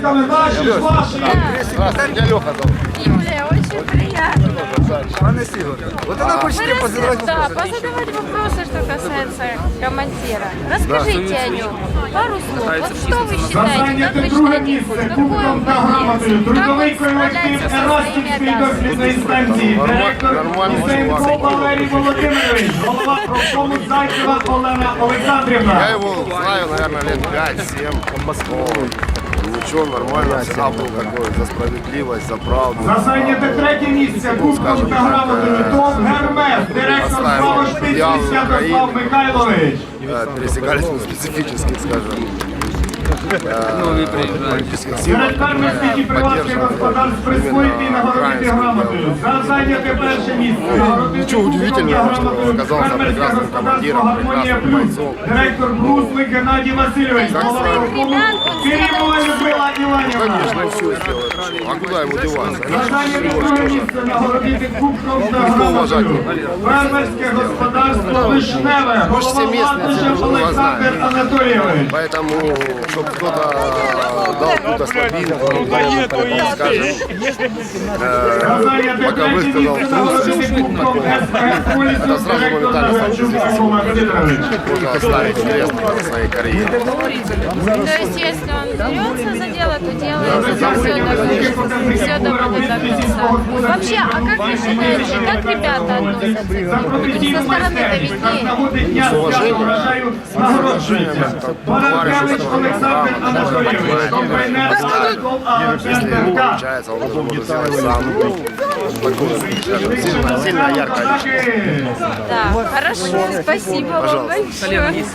оплесками наші ж ваші. Здравствуйте, меня Леха зовут. Юлия, очень приятно. Пане Сигур, вот она хочет тебе позадавать Да, вопросы. позадавать вопросы, что касается командира. Расскажите о нем. Пару слов. Вот что вы За считаете, как зайняте вы друге считаете, місце какой кубком он та грамотою. молодец? Как Трудовий он колектив справляется со своими Ерастівської дослідної обязанностями? станції, директор Нормально, Лисенко нормально. Валерій Володимирович, голова профкому Зайцева Олена Я Олександрівна. его знаю, наверное, лет 5-7. Ничего, нормально. Всегда был такой за справедливость, за правду. За зайняте третє місце кубком та грамотою Том Гермес, директор Славоштицький Святослав Михайлович. Э, Пересекались мы специфически, скажем, э, политических сил. Серед фермерських і приватних господарств присвоїти і нагородити грамотою. За зайняте перше місце нагородити Нічого кубком удивительного, та що грамотою оказався фермерське прекрасним господарство командиром, «Гармонія прекрасним Плюс», бойцом. директор Бруслик Геннадій Васильович, Так, голова так. Конечно, все сделает. А куда ему деваться? За зайняте друге місце нагородити кубком та уважати. грамотою. Фермерське господарство Вишневе, голова всі місні, Латишев це друг друга Олександр знає. Анатолійович. Поэтому, чтобы кто-то дал какую-то слабинку, скажем, э, пока высказал трусость, Это сразу моментально можно оставить крест на своей карьере. То есть, если он берется за дело, то делает все, все доводит до конца. Вообще, а как вы считаете, как ребята относятся? Со стороны-то виднее. З уважением. Если ему получается, он должен будет сделать сам. Сильно, сильно ярко. Да, хорошо, спасибо вам большое.